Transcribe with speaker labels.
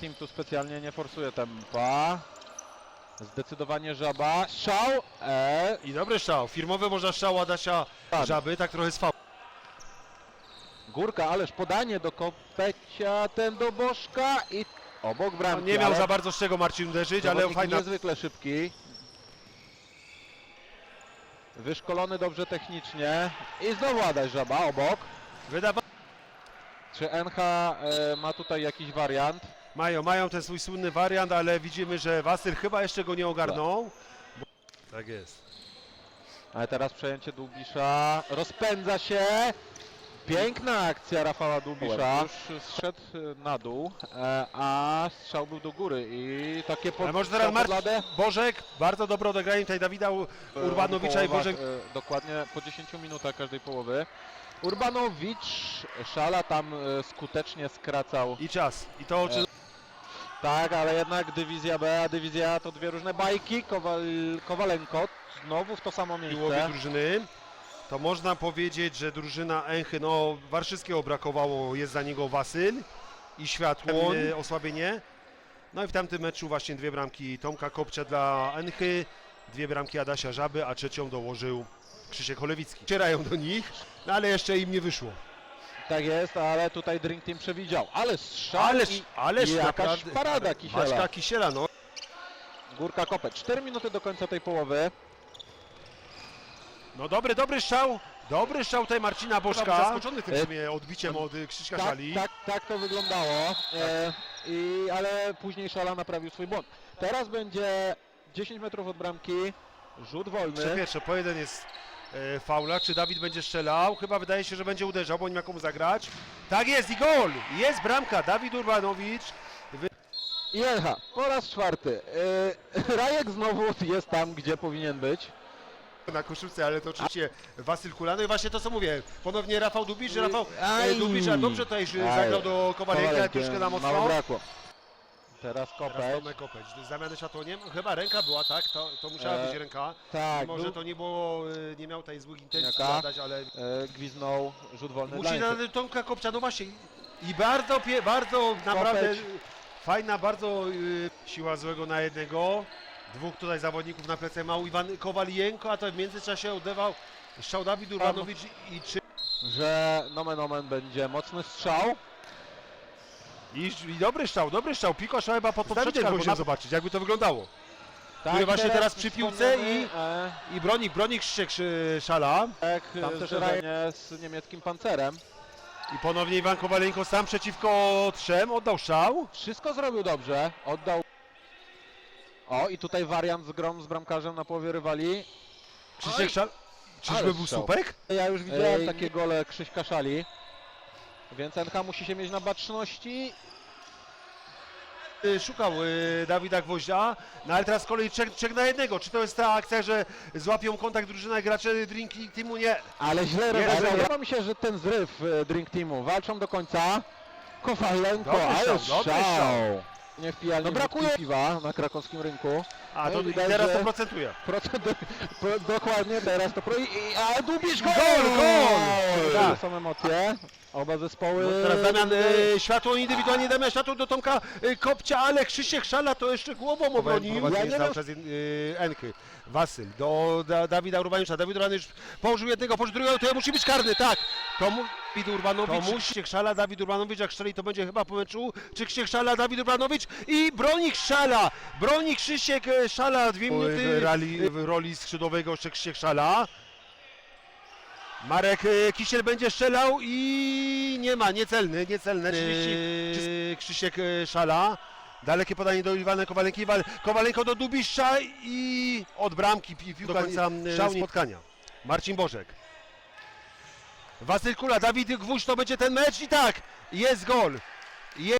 Speaker 1: Team tu specjalnie nie forsuje tempa. Zdecydowanie żaba. Strzał! E,
Speaker 2: I dobry strzał. Firmowy można strzał Adasia
Speaker 1: Tak.
Speaker 2: Żaby, tak trochę z fał.
Speaker 1: górka, ależ podanie do Kopecia, ten do Bożka i obok bramki.
Speaker 2: Nie miał
Speaker 1: ale
Speaker 2: za bardzo z czego Marcin uderzyć, ale
Speaker 1: zawodnik
Speaker 2: fajna...
Speaker 1: niezwykle szybki. Wyszkolony dobrze technicznie. I znowu Adaś Żaba obok.
Speaker 2: Wydawa...
Speaker 1: Czy NH e, ma tutaj jakiś wariant?
Speaker 2: Mają, mają ten swój słynny wariant, ale widzimy, że Wasyl chyba jeszcze go nie ogarnął. Bo... Tak jest.
Speaker 1: Ale teraz przejęcie Dłubisza. Rozpędza się. Piękna akcja Rafała Dłubisza. Już zszedł e, na dół, e, a strzał był do góry i takie pod,
Speaker 2: Ale może teraz Marcin
Speaker 1: ladę.
Speaker 2: Bożek, bardzo dobre odegranie tutaj Dawida U-
Speaker 1: E,
Speaker 2: Urbanowicza i Bożek.
Speaker 1: e, Dokładnie po 10 minutach każdej połowy. Urbanowicz, Szala tam e, skutecznie skracał.
Speaker 2: I czas. I to czy...
Speaker 1: Tak, ale jednak dywizja B, a dywizja A to dwie różne bajki. Kowal, Kowalenko znowu w to samo
Speaker 2: piłowie
Speaker 1: miejsce.
Speaker 2: drużyny. To można powiedzieć, że drużyna Enchy, no Warszyskiego brakowało, jest za niego Wasyl i Światło, e, osłabienie. No i w tamtym meczu właśnie dwie bramki Tomka Kopcia dla Enchy, dwie bramki Adasia Żaby, a trzecią dołożył Krzysiek Cholewicki. Cierają do nich, no ale jeszcze im nie wyszło.
Speaker 1: Tak jest, ale tutaj Drink Team przewidział. Ale strzał
Speaker 2: Ależ,
Speaker 1: i
Speaker 2: ależ
Speaker 1: i jakaś
Speaker 2: naprawdę-
Speaker 1: parada Kisiela.
Speaker 2: Maćka Kisiela, no.
Speaker 1: Górka Kopeć. 4 minuty do końca tej połowy.
Speaker 2: No dobry, dobry strzał, dobry strzał tutaj Marcina Bożka. Zaskoczony tym
Speaker 1: E,
Speaker 2: w sumie odbiciem od y, Krzyśka
Speaker 1: Tak,
Speaker 2: Szali.
Speaker 1: tak, tak to wyglądało. E, i, ale później Szala naprawił swój błąd. Teraz będzie 10 metrów od bramki. Rzut wolny.
Speaker 2: pierwsze, po jeden jest e, faula. Czy Dawid będzie strzelał? Chyba wydaje się, że będzie uderzał, bo nie ma komu zagrać. Tak jest i gol! Jest bramka. Dawid Urbanowicz.
Speaker 1: I Elcha, po raz czwarty. E, Rajek znowu jest tam, gdzie powinien być.
Speaker 2: Na koszulce, ale to oczywiście Wasyl Kula. No i właśnie to co mówię. Ponownie Rafał Dubicz. Rafał e,
Speaker 1: Aj.
Speaker 2: Dubicz, a dobrze tutaj
Speaker 1: Aj.
Speaker 2: zagrał do Kowalenki, ale
Speaker 1: Kowalenkiem
Speaker 2: troszkę na
Speaker 1: Mało
Speaker 2: mocno.
Speaker 1: brakło. Teraz
Speaker 2: Teraz
Speaker 1: Kopeć.
Speaker 2: Tomek Kopeć. Zamiany szatłoniem. Chyba ręka była, tak? To, to musiała
Speaker 1: E,
Speaker 2: być ręka.
Speaker 1: Tak,
Speaker 2: Może
Speaker 1: był,
Speaker 2: to nie było, e, nie miał tutaj złych intencji
Speaker 1: Jaka?
Speaker 2: zadać, ale
Speaker 1: e, gwiznął rzut wolny
Speaker 2: Musi
Speaker 1: dla
Speaker 2: na Tomka Kopcia, no właśnie. I bardzo, pie, bardzo naprawdę fajna, bardzo y, siła złego na jednego. Dwóch tutaj zawodników na plecy mał Iwan Kowalienko, a to w międzyczasie oddawał strzał Dawid Urbanowicz i, czy,
Speaker 1: że nomen omen będzie mocny strzał.
Speaker 2: I, i dobry strzał, dobry strzał. Piko trzeba chyba pod poprzeczkę albo
Speaker 1: chciał
Speaker 2: zobaczyć, jakby to wyglądało.
Speaker 1: Tak,
Speaker 2: Który właśnie teraz przy piłce i-
Speaker 1: E,
Speaker 2: I bronik, bronik Krzysiek Szy- Szala.
Speaker 1: tak, tam też zderzenie z niemieckim pancerem.
Speaker 2: I ponownie Iwan Kowaleńko sam przeciwko trzem oddał strzał.
Speaker 1: Wszystko zrobił dobrze, oddał. O, i tutaj wariant z grom z bramkarzem na połowie rywali.
Speaker 2: Krzysiek
Speaker 1: Oj.
Speaker 2: Szal... Czyżby był słupek?
Speaker 1: Ja już widziałem
Speaker 2: Ej.
Speaker 1: takie gole Krzyśka Szali. Więc NH musi się mieć na baczności.
Speaker 2: Y, szukał y, Dawida Gwoździa, no ale teraz z kolei trzech, trzech na jednego. Czy to jest ta akcja, że złapią kontakt drużyna i gracze Drinki Teamu? Nie.
Speaker 1: Ale źle rozegrał.
Speaker 2: ale-
Speaker 1: Podoba mi się, że ten zryw e, Drink Teamu walczą do końca. Kowalenko,
Speaker 2: Dobry
Speaker 1: ale
Speaker 2: strzał,
Speaker 1: strzał.
Speaker 2: dobry strzał.
Speaker 1: Nie wpijalnie
Speaker 2: No brakuje-
Speaker 1: piwa na krakowskim rynku.
Speaker 2: A
Speaker 1: No
Speaker 2: to
Speaker 1: i widać,
Speaker 2: teraz
Speaker 1: że-
Speaker 2: to procentuje.
Speaker 1: Procent, pro, dokładnie teraz to pro, i, i- a Dubisz gol!
Speaker 2: Gol, gol!
Speaker 1: Tak. Są emocje. Oba zespoły.
Speaker 2: No, teraz Damian y, światło indywidualnie, Damian światło do Tomka y, Kopcia, ale Krzysiek Szala to jeszcze głową obronił.
Speaker 1: Ja nie
Speaker 2: cały
Speaker 1: wiem-
Speaker 2: czas y, Enchy. Wasyl do da, Dawida Urbanisza. Dawid Urbanowicz położył jednego, położył drugiego, to musi być karny, tak. To mu, Dawid Urbanowicz, to musi Szala, Dawid Urbanowicz, jak strzeli to będzie chyba po meczu. Czy Krzysiek Szala, Dawid Urbanowicz i broni Szala. Broni Krzysiek e, Szala, dwie minuty rali, w roli skrzydłowego jeszcze Krzysiek Szala. Marek e, Kisiel będzie strzelał i nie ma, niecelny, niecelny. 30, Czy- Krzysiek e, Szala. Dalekie podanie do Iwana Kowalenki. Kowalenko do Dubisza i od bramki pi- piłka do końca e, spotkania. Marcin Bożek. Wasyl Kula, Dawid Gwóźdź, to będzie ten mecz i tak, jest gol. Jest